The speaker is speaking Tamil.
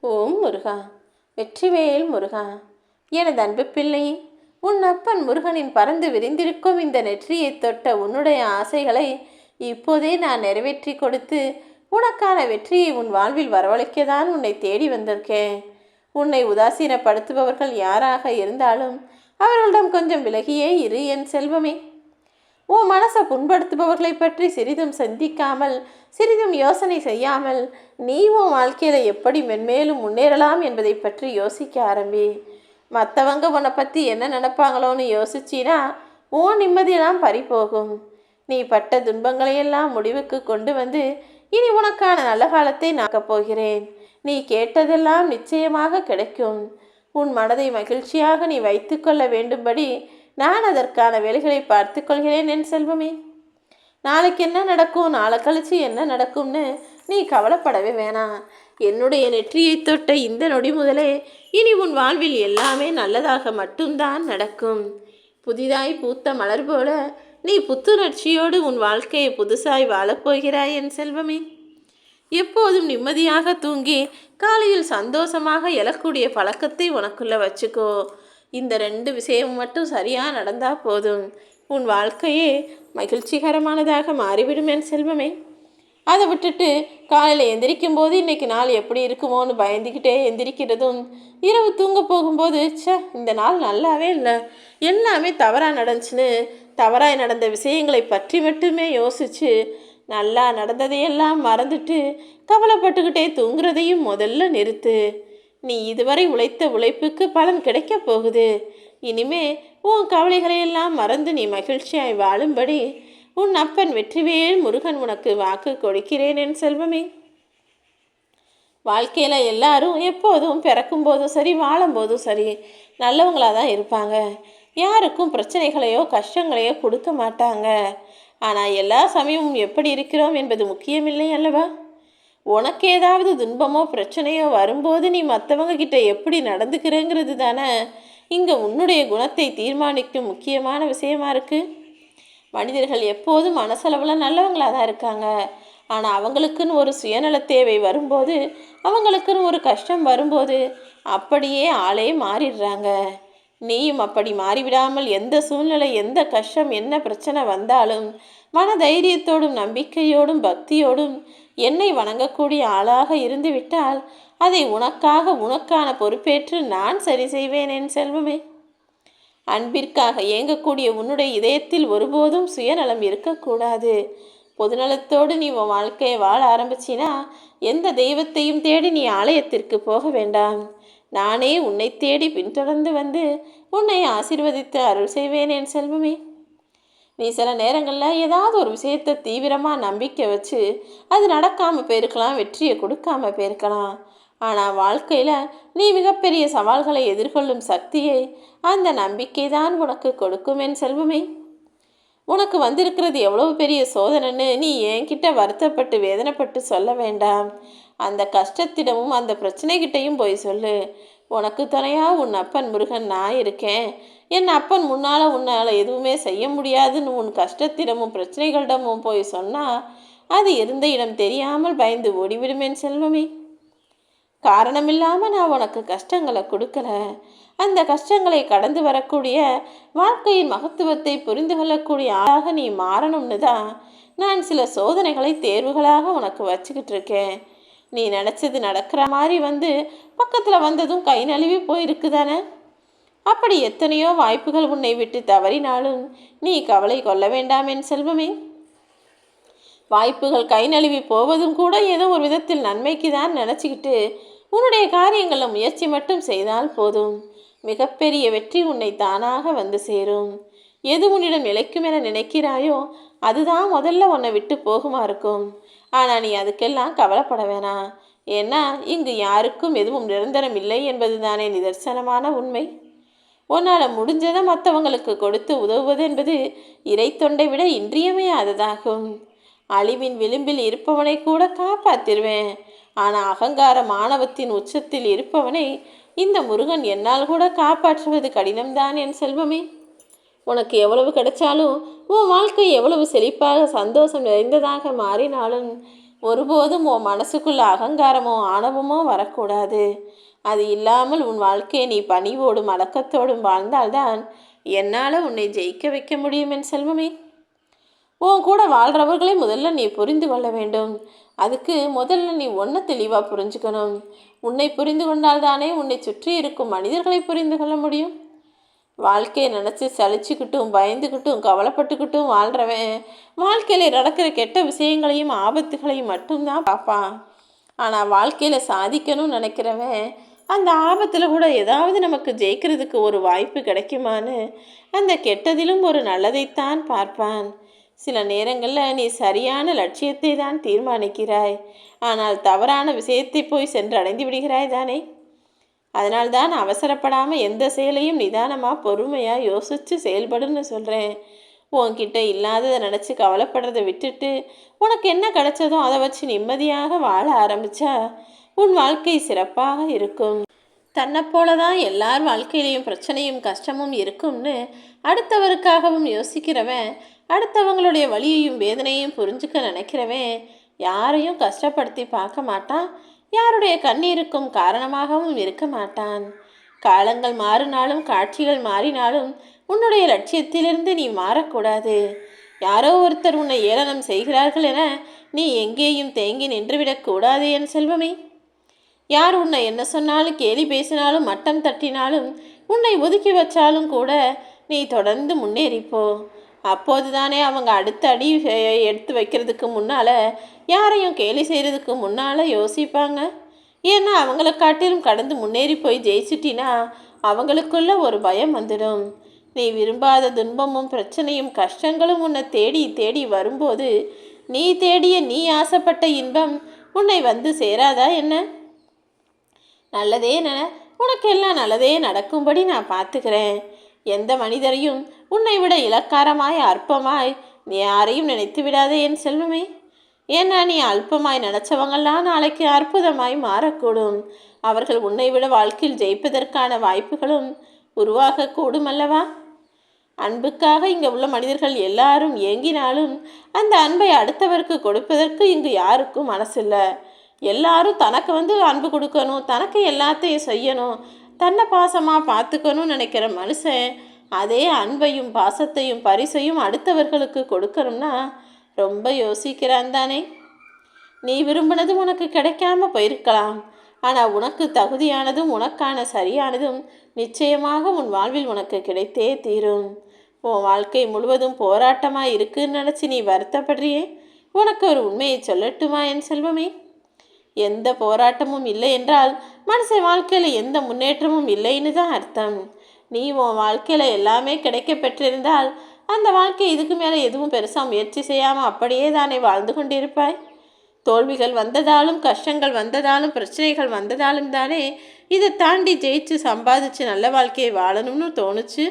ஓம் முருகா. வெற்றிவேல் முருகா. எனது அன்பு பிள்ளையே உன் அப்பன் முருகனின் பறந்து விரிந்திருக்கும் இந்த நெற்றியை தொட்ட உன்னுடைய ஆசைகளை இப்போதே நான் நிறைவேற்றி கொடுத்து உனக்கான வெற்றியை உன் வாழ்வில் வரவழைக்கதான் உன்னை தேடி வந்திருக்கேன் உன்னை உதாசீனப்படுத்துபவர்கள் யாராக இருந்தாலும் அவர்களிடம் கொஞ்சம் விலகியே இரு என் செல்வமே. உன் மனசை புண்படுத்துபவர்களை பற்றி சிறிதும் சிந்திக்காமல் சிறிதும் யோசனை செய்யாமல் நீ உன் வாழ்க்கையில் எப்படி மென்மேலும் முன்னேறலாம் என்பதை பற்றி யோசிக்க ஆரம்பி. மற்றவங்க உன்னை பற்றி என்ன நினைப்பாங்களோன்னு யோசிச்சினா உன் நிம்மதியெல்லாம் பறிபோகும். நீ பட்ட துன்பங்களையெல்லாம் முடிவுக்கு கொண்டு வந்து இனி உனக்கான நல்ல காலத்தை நாக்கப் போகிறேன். நீ கேட்டதெல்லாம் நிச்சயமாக கிடைக்கும். உன் மனதை மகிழ்ச்சியாக நீ வைத்துக்கொள்ள வேண்டும்படி நான் அதற்கான வேலைகளை பார்த்து கொள்கிறேன் என் செல்வமே. நாளைக்கு என்ன நடக்கும்? நாளை கழிச்சு என்ன நடக்கும்னு நீ கவலைப்படவே வேணாம். என்னுடைய நெற்றியை தொட்ட இந்த நொடி முதலே இனி உன் வாழ்வில் எல்லாமே நல்லதாக மட்டும்தான் நடக்கும். புதிதாய் பூத்த மலர் போல நீ புத்துணர்ச்சியோடு உன் வாழ்க்கையை புதுசாய் வாழப்போகிறாய் என் செல்வமே. எப்போதும் நிம்மதியாக தூங்கி காலையில் சந்தோஷமாக எழக்கூடிய பழக்கத்தை உனக்குள்ள வச்சுக்கோ. இந்த ரெண்டு விஷயம் மட்டும் சரியாக நடந்தால் போதும். உன் வாழ்க்கையே மகிழ்ச்சிகரமானதாக மாறிவிடும் என் செல்வமே. அதை விட்டுட்டு காலையில் எந்திரிக்கும் போது இன்னைக்கு நாள் எப்படி இருக்குமோன்னு பயந்துக்கிட்டே எந்திரிக்கிறதும் இரவு தூங்க போகும்போது ச்சே இந்த நாள் நல்லாவே இல்லை. எல்லாமே தவறாக நடந்துச்சுன்னு தவறாக நடந்த விஷயங்களை பற்றி மட்டுமே யோசித்து நல்லா நடந்ததையெல்லாம் மறந்துட்டு கவலைப்பட்டுக்கிட்டே தூங்குறதையும் முதல்ல நிறுத்து. நீ இதுவரை உழைத்த உழைப்புக்கு பலன் கிடைக்கப் போகுது. இனிமே உன் கவலைகளையெல்லாம் மறந்து நீ மகிழ்ச்சியாய் வாழும்படி உன் அப்பன் வெற்றிவேல் முருகன் உனக்கு வாக்கு கொடுக்கிறேன் என் செல்வமே. வாழ்க்கையில் எல்லாரும் எப்போதும் பிறக்கும் போதும் சரி வாழும்போதும் சரி நல்லவங்களாக தான் இருப்பாங்க. யாருக்கும் பிரச்சனைகளையோ கஷ்டங்களையோ கொடுக்க மாட்டாங்க. ஆனால் எல்லா சமயமும் எப்படி இருக்கிறோம் என்பது முக்கியமில்லை அல்லவா? உனக்கு ஏதாவது துன்பமோ பிரச்சனையோ வரும்போது நீ மற்றவங்க கிட்ட எப்படி நடந்துக்கிறேங்கிறது தானே? இங்கே உன்னுடைய குணத்தை தீர்மானிக்கும் முக்கியமான விஷயமா இருக்குது மனிதர்கள் எப்போதும் மனசளவில் நல்லவங்களாக தான் இருக்காங்க. ஆனால் அவங்களுக்குன்னு ஒரு சுயநல தேவை வரும்போது அவங்களுக்குன்னு ஒரு கஷ்டம் வரும்போது அப்படியே ஆளே மாறிடுறாங்க. நீயும் அப்படி மாறிவிடாமல் எந்த சூழ்நிலை எந்த கஷ்டம் என்ன பிரச்சனை வந்தாலும் மன தைரியத்தோடும் நம்பிக்கையோடும் பக்தியோடும் என்னை வணங்கக்கூடிய ஆளாக இருந்துவிட்டால் அதை உனக்காக உனக்கான பொறுப்பேற்று நான் சரி செய்வேன் என் செல்வமே. அன்பிற்காக இயங்கக்கூடிய உன்னுடைய இதயத்தில் ஒருபோதும் சுயநலம் இருக்கக்கூடாது. பொதுநலத்தோடு நீ உன் வாழ்க்கையை வாழ ஆரம்பிச்சினா எந்த தெய்வத்தையும் தேடி நீ ஆலயத்திற்கு போக வேண்டாம். நானே உன்னை தேடி பின்தொடர்ந்து வந்து உன்னை ஆசீர்வதித்து அருள் செய்வேன் என் செல்வமே. நீ சில நேரங்களில் ஏதாவது ஒரு விஷயத்தை தீவிரமாக நம்பிக்கை வச்சு அது நடக்காமல் போயிருக்கலாம் வெற்றியை கொடுக்காம போயிருக்கலாம். ஆனால் வாழ்க்கையில் நீ மிகப்பெரிய சவால்களை எதிர்கொள்ளும் சக்தியை அந்த நம்பிக்கை தான் உனக்கு கொடுக்கும் என் செல்வமே. உனக்கு வந்திருக்கிறது எவ்வளவு பெரிய சோதனைன்னு நீ என்கிட்ட வருத்தப்பட்டு வேதனைப்பட்டு சொல்ல வேண்டாம். அந்த கஷ்டத்திடமும் அந்த பிரச்சனைகிட்டையும் போய் சொல்லு. உனக்கு துணையா உன் அப்பன் முருகன் நான் இருக்கேன். என் அப்பன் முன்னால் உன்னால் எதுவுமே செய்ய முடியாதுன்னு உன் கஷ்டத்திடமும் பிரச்சனைகளிடமும் போய் சொன்னால் அது இருந்த இடம் தெரியாமல் பயந்து ஓடிவிடுமேன் செல்வமே. காரணமில்லாமல் நான் உனக்கு கஷ்டங்களை கொடுக்கல. அந்த கஷ்டங்களை கடந்து வரக்கூடிய வாழ்க்கையின் மகத்துவத்தை புரிந்து கொள்ளக்கூடிய ஆளாக நீ மாறணும்னு தான் நான் சில சோதனைகளை தேர்வுகளாக உனக்கு வச்சுக்கிட்டு இருக்கேன். நீ நினச்சது நடக்கிற மாதிரி வந்து பக்கத்தில் வந்ததும் கை நழுவி போயிருக்கு தானே? அப்படி எத்தனையோ வாய்ப்புகள் உன்னை விட்டு தவறினாலும் நீ கவலை கொள்ள வேண்டாம் என் செல்வமே. வாய்ப்புகள் கை நழுவி போவதும் கூட ஏதோ ஒரு விதத்தில் நன்மைக்கு தான் நினச்சிக்கிட்டு உன்னுடைய காரியங்களில் முயற்சி மட்டும் செய்தால் போதும். மிகப்பெரிய வெற்றி உன்னை தானாக வந்து சேரும். எது உன்னிடம் இழைக்கும் என நினைக்கிறாயோ அதுதான் முதல்ல உன்னை விட்டு போகுமா இருக்கும். ஆனால் நீ அதுக்கெல்லாம் கவலைப்பட வேணாம் ஏன்னா இங்கு யாருக்கும் எதுவும் நிரந்தரம் இல்லை என்பது தானே நிதர்சனமான உண்மை. உன்னால் முடிஞ்சதை மற்றவங்களுக்கு கொடுத்து உதவுவது என்பது இறை தொண்டை விட இன்றியமையாததாகும். அழிவின் விளிம்பில் இருப்பவனை கூட காப்பாத்திருவேன். ஆனால் அகங்கார மாணவத்தின் உச்சத்தில் இருப்பவனை இந்த முருகன் என்னால் கூட காப்பாற்றுவது கடினம்தான் என் செல்வமே. உனக்கு எவ்வளவு கிடைச்சாலும் உன் வாழ்க்கை எவ்வளவு செழிப்பாக சந்தோஷம் நிறைந்ததாக மாறினாலும் ஒருபோதும் உன் மனசுக்குள்ள அகங்காரமோ ஆணவமோ வரக்கூடாது. அது இல்லாமல் உன் வாழ்க்கையை நீ பணிவோடும் அடக்கத்தோடும் வாழ்ந்தால்தான் என்னால் உன்னை ஜெயிக்க வைக்க முடியும் என் செல்வமே. உன் கூட வாழ்கிறவர்களை முதல்ல நீ புரிந்து கொள்ள வேண்டும். அதுக்கு முதல்ல நீ ஒன்றை தெளிவாக புரிஞ்சுக்கணும். உன்னை புரிந்து கொண்டால்தானே உன்னை சுற்றி இருக்கும் மனிதர்களை புரிந்து கொள்ள முடியும். வாழ்க்கையை நினச்சி சலிச்சுக்கிட்டும் பயந்துக்கிட்டும் கவலைப்பட்டுக்கிட்டும் வாழ்கிறவன் வாழ்க்கையில் நடக்கிற கெட்ட விஷயங்களையும் ஆபத்துகளையும் மட்டும்தான் பார்ப்பான். ஆனால் வாழ்க்கையில் சாதிக்கணும்னு நினைக்கிறவன் அந்த ஆபத்தில் கூட ஏதாவது நமக்கு ஜெயிக்கிறதுக்கு ஒரு வாய்ப்பு கிடைக்குமான்னு அந்த கெட்டதிலும் ஒரு நல்லதைத்தான் பார்ப்பான். சில நேரங்களில் நீ சரியான லட்சியத்தை தான் தீர்மானிக்கிறாய். ஆனால் தவறான விஷயத்தை போய் சென்று அடைந்து விடுகிறாய் தானே? அதனால்தான் அவசரப்படாமல் எந்த செயலையும் நிதானமாக பொறுமையாக யோசித்து செயல்படுன்னு சொல்கிறேன் உன்கிட்ட இல்லாததை நினச்சி கவலைப்படுறதை விட்டுட்டு உனக்கு என்ன கிடைச்சதோ அதை வச்சு நிம்மதியாக வாழ ஆரம்பித்தா உன் வாழ்க்கை சிறப்பாக இருக்கும். தன்னை போல தான் எல்லார் வாழ்க்கையிலையும் பிரச்சனையும் கஷ்டமும் இருக்கும்னு அடுத்தவருக்காகவும் யோசிக்கிறவன் அடுத்தவங்களுடைய வலியையும் வேதனையும் புரிஞ்சுக்க நினைக்கிறவன் யாரையும் கஷ்டப்படுத்தி பார்க்க மாட்டான். யாருடைய கண்ணீருக்கும் காரணமாகவும் இருக்க மாட்டான். காலங்கள் மாறினாலும் காட்சிகள் மாறினாலும் உன்னுடைய லட்சியத்திலிருந்து நீ மாறக்கூடாது. யாரோ ஒருத்தர் உன்னை ஏளனம் செய்கிறார்கள் என நீ எங்கேயும் தேங்கி நின்றுவிடக்கூடாது என் செல்வமே. யார் உன்னை என்ன சொன்னாலும் கேலி பேசினாலும் மட்டம் தட்டினாலும் உன்னை ஒதுக்கி வச்சாலும் கூட நீ தொடர்ந்து முன்னேறிப்போ அப்போது தானே அவங்க அடுத்த அடி எடுத்து வைக்கிறதுக்கு முன்னால் யாரையும் கேலி செய்கிறதுக்கு முன்னால் யோசிப்பாங்க. ஏன்னா அவங்கள காட்டிலும் கடந்து முன்னேறி போய் ஜெயிச்சிட்டினா அவங்களுக்குள்ள ஒரு பயம் வந்துடும். நீ விரும்பாத துன்பமும் பிரச்சனையும் கஷ்டங்களும் உன்னை தேடி தேடி வரும்போது நீ தேடிய நீ ஆசைப்பட்ட இன்பம் உன்னை வந்து சேராதா என்ன? நல்லதே நென உனக்கெல்லாம் நல்லதே நடக்கும்படி நான் பார்த்துக்கிறேன் எந்த மனிதரையும் உன்னை விட இலக்காரமாய் அற்பமாய் நீ யாரையும் நினைத்து விடாதே என் செல்வமே. ஏன்னா நீ அல்பமாய் நினச்சவங்கள்லாம் நாளைக்கு அற்புதமாய் மாறக்கூடும். அவர்கள் உன்னை விட வாழ்க்கையில் ஜெயிப்பதற்கான வாய்ப்புகளும் உருவாகக்கூடும் அல்லவா அன்புக்காக இங்கே உள்ள மனிதர்கள் எல்லாரும் ஏங்கினாலும் அந்த அன்பை அடுத்தவருக்கு கொடுப்பதற்கு இங்கு யாருக்கும் மனசில்லை. எல்லாரும் தனக்கு வந்து அன்பு கொடுக்கணும் தனக்கு எல்லாத்தையும் செய்யணும் தன்னை பாசமாக பார்த்துக்கணும்னு நினைக்கிற மனுஷன் அதே அன்பையும் பாசத்தையும் பரிசையும் அடுத்தவர்களுக்கு கொடுக்கணும்னா ரொம்ப யோசிக்கிறான் தானே. நீ விரும்பினது உனக்கு கிடைக்காம போயிருக்கலாம். ஆனால் உனக்கு தகுதியானதும் உனக்கான சரியானதும் நிச்சயமாக உன் வாழ்வில் உனக்கு கிடைத்தே தீரும். உன் வாழ்க்கை முழுவதும் போராட்டமாக இருக்குன்னு நினச்சி நீ வருத்தப்படுறியே? உனக்கு ஒரு உண்மையை சொல்லட்டுமா என் செல்வமே? எந்த போராட்டமும் இல்லை என்றால் மனுஷன் வாழ்க்கையில் எந்த முன்னேற்றமும் இல்லைன்னு தான் அர்த்தம். நீ உன் வாழ்க்கையில் எல்லாமே கிடைக்க பெற்றிருந்தால் அந்த வாழ்க்கை இதுக்கு மேலே எதுவும் பெருசாக முயற்சி செய்யாமல் அப்படியே தானே வாழ்ந்து கொண்டிருப்பாய்? தோல்விகள் வந்ததாலும் கஷ்டங்கள் வந்ததாலும் பிரச்சனைகள் வந்ததாலும் தானே இதை தாண்டி ஜெயிச்சு சம்பாதிச்சு நல்ல வாழ்க்கையை வாழணும்னு தோணுச்சு?